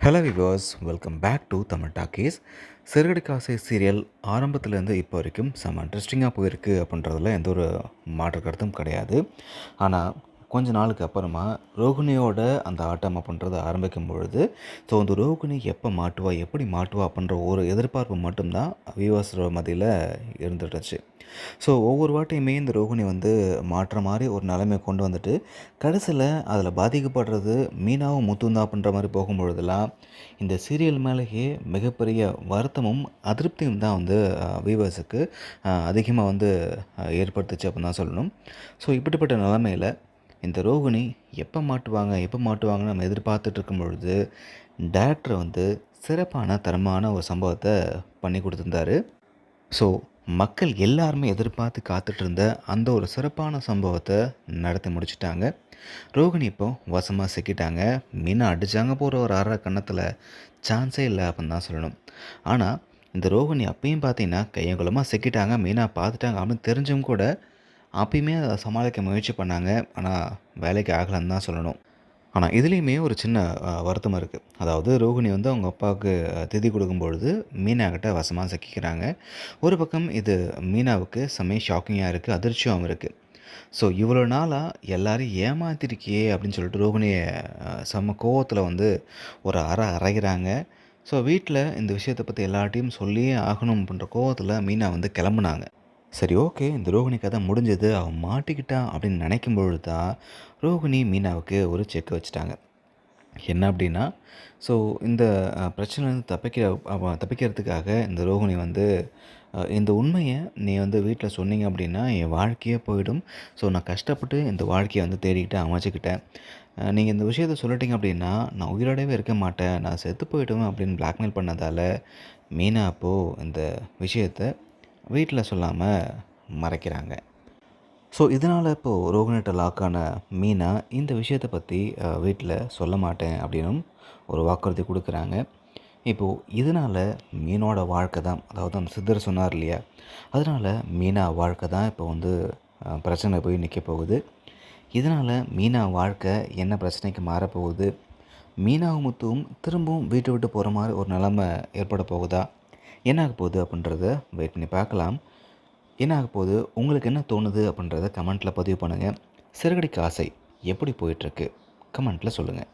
Hello viewers welcome back to Tamil talkies சிறுகடிக்காசை serial ஆரம்பத்துலேருந்து இப்போ வரைக்கும் செம்ம இன்ட்ரெஸ்டிங்காக போயிருக்கு அப்படின்றதுல எந்த ஒரு மாற்று கருத்தும் கிடையாது. ஆனால் கொஞ்ச நாளுக்கு அப்புறமா ரோகிணியோட அந்த ஆட்டம் அப்படின்றத ஆரம்பிக்கும் பொழுது ஸோ அந்த ரோகிணி எப்போ மாட்டுவா எப்படி மாட்டுவா அப்படின்ற ஒரு எதிர்பார்ப்பு மட்டும்தான் வியூவர்ஸ் மத்தியில் இருந்துட்டுச்சு ஸோ ஒவ்வொரு வாட்டியுமே இந்த ரோகிணி வந்து மாற்ற மாதிரி ஒரு நிலைமை கொண்டு வந்துட்டு கடைசியில் அதில் பாதிக்கப்படுறது மீனாவும் முத்துந்தா அப்படின்ற மாதிரி போகும்பொழுதெல்லாம் இந்த சீரியல் மேலேயே மிகப்பெரிய வருத்தமும் அதிருப்தியும் தான் வந்து வியூவர்ஸுக்கு அதிகமாக வந்து ஏற்படுத்துச்சு அப்படின்னு தான் சொல்லணும். ஸோ இப்படிப்பட்ட நிலமையில் இந்த ரோகிணி எப்போ மாட்டுவாங்க எப்போ மாட்டுவாங்கன்னு நம்ம எதிர்பார்த்துட்டு இருக்கும் பொழுது டேரக்டர் வந்து சிறப்பான தரமான ஒரு சம்பவத்தை பண்ணி கொடுத்துருந்தாரு. ஸோ மக்கள் எல்லாருமே எதிர்பார்த்து காத்துட்டு இருந்த அந்த ஒரு சிறப்பான சம்பவத்தை நடத்தி முடிச்சிட்டாங்க. ரோகிணி இப்போ வசமாக சிக்கிட்டாங்க. மீனை அடித்தாங்க போகிற ஒரு அற கன்னத்தில் சான்ஸே இல்லை அப்படின்னு தான் சொல்லணும். ஆனால் இந்த ரோகிணி அப்பயும் பார்த்தீங்கன்னா கையங்குலமாக சிக்கிட்டாங்க. மீனாக பார்த்துட்டாங்க அப்படின்னு தெரிஞ்சும் கூட அப்பயுமே அதை சமாளிக்க முயற்சி பண்ணாங்க. ஆனால் வேலைக்கு ஆகலைன்னு தான் சொல்லணும். ஆனால் இதுலேயுமே ஒரு சின்ன வருத்தம் இருக்குது அதாவது ரோகிணி வந்து அவங்க அப்பாவுக்கு திதி கொடுக்கும்பொழுது மீனாக்கிட்ட வசமாக சிக்கிக்கிறாங்க. ஒரு பக்கம் இது மீனாவுக்கு செம்மைய ஷாக்கிங்காக இருக்குது அதிர்ச்சியாகவும் இருக்குது ஸோ இவ்வளோ நாளாக எல்லோரும் ஏமாத்திருக்கியே அப்படின்னு சொல்லிட்டு ரோகிணியை செம்ம கோவத்தில் வந்து ஒரு அறை அரைகிறாங்க. ஸோ வீட்டில் இந்த விஷயத்தை பற்றி எல்லார்ட்டையும் சொல்லியே ஆகணும் அப்படின்ற கோவத்தில் மீனா வந்து கிளம்புனாங்க. சரி ஓகே இந்த ரோகிணி கதை முடிஞ்சது அவன் மாட்டிக்கிட்டான் அப்படின்னு நினைக்கும் பொழுது தான் ரோகிணி மீனாவுக்கு ஒரு செக் வச்சுட்டாங்க. என்ன அப்படின்னா ஸோ இந்த பிரச்சனைலேருந்து தப்பிக்கிற தப்பிக்கிறதுக்காக இந்த ரோகிணி வந்து இந்த உண்மையை நீ வந்து வீட்டில் சொன்னீங்க அப்படின்னா என் வாழ்க்கையே போயிடும். ஸோ நான் கஷ்டப்பட்டு இந்த வாழ்க்கையை வந்து தேடிக்கிட்டு அமைச்சிக்கிட்டேன். நீங்கள் இந்த விஷயத்த சொல்லிட்டீங்க அப்படின்னா நான் உயிரோடவே இருக்க மாட்டேன் நான் செத்து போயிடுவேன் அப்படின்னு பிளாக்மெயில் பண்ணதால் மீனா அப்போது இந்த விஷயத்தை வீட்டில் சொல்லாமல் மறைக்கிறாங்க. ஸோ இதனால் இப்போது ரோகிணிட்ட லாக்கான மீனா இந்த விஷயத்தை பற்றி வீட்டில் சொல்ல மாட்டேன் அப்படின்னும் ஒரு வாக்குறுதி கொடுக்குறாங்க. இப்போது இதனால் மீனோட வாழ்க்கை தான் அதாவது அந்த சித்தர் சொன்னார் இல்லையா? அதனால் மீனா வாழ்க்கை தான் இப்போ வந்து பிரச்சனை போய் நிற்க போகுது. இதனால் மீனா வாழ்க்கை என்ன பிரச்சனைக்கு மாறப்போகுது மீனாவும் முத்துவும் திரும்பவும் வீட்டை விட்டு போகிற மாதிரி ஒரு நிலைமை ஏற்பட போகுதா? என்ன ஆக போகுது அப்படின்றத வெயிட் பண்ணி பார்க்கலாம். என்ன ஆக போகுது? உங்களுக்கு என்ன தோணுது அப்படின்றத கமெண்ட்டில் பதிவு பண்ணுங்கள் சிறுகடிக்கு ஆசை எப்படி போயிட்டுருக்கு? கமெண்ட்டில் சொல்லுங்கள்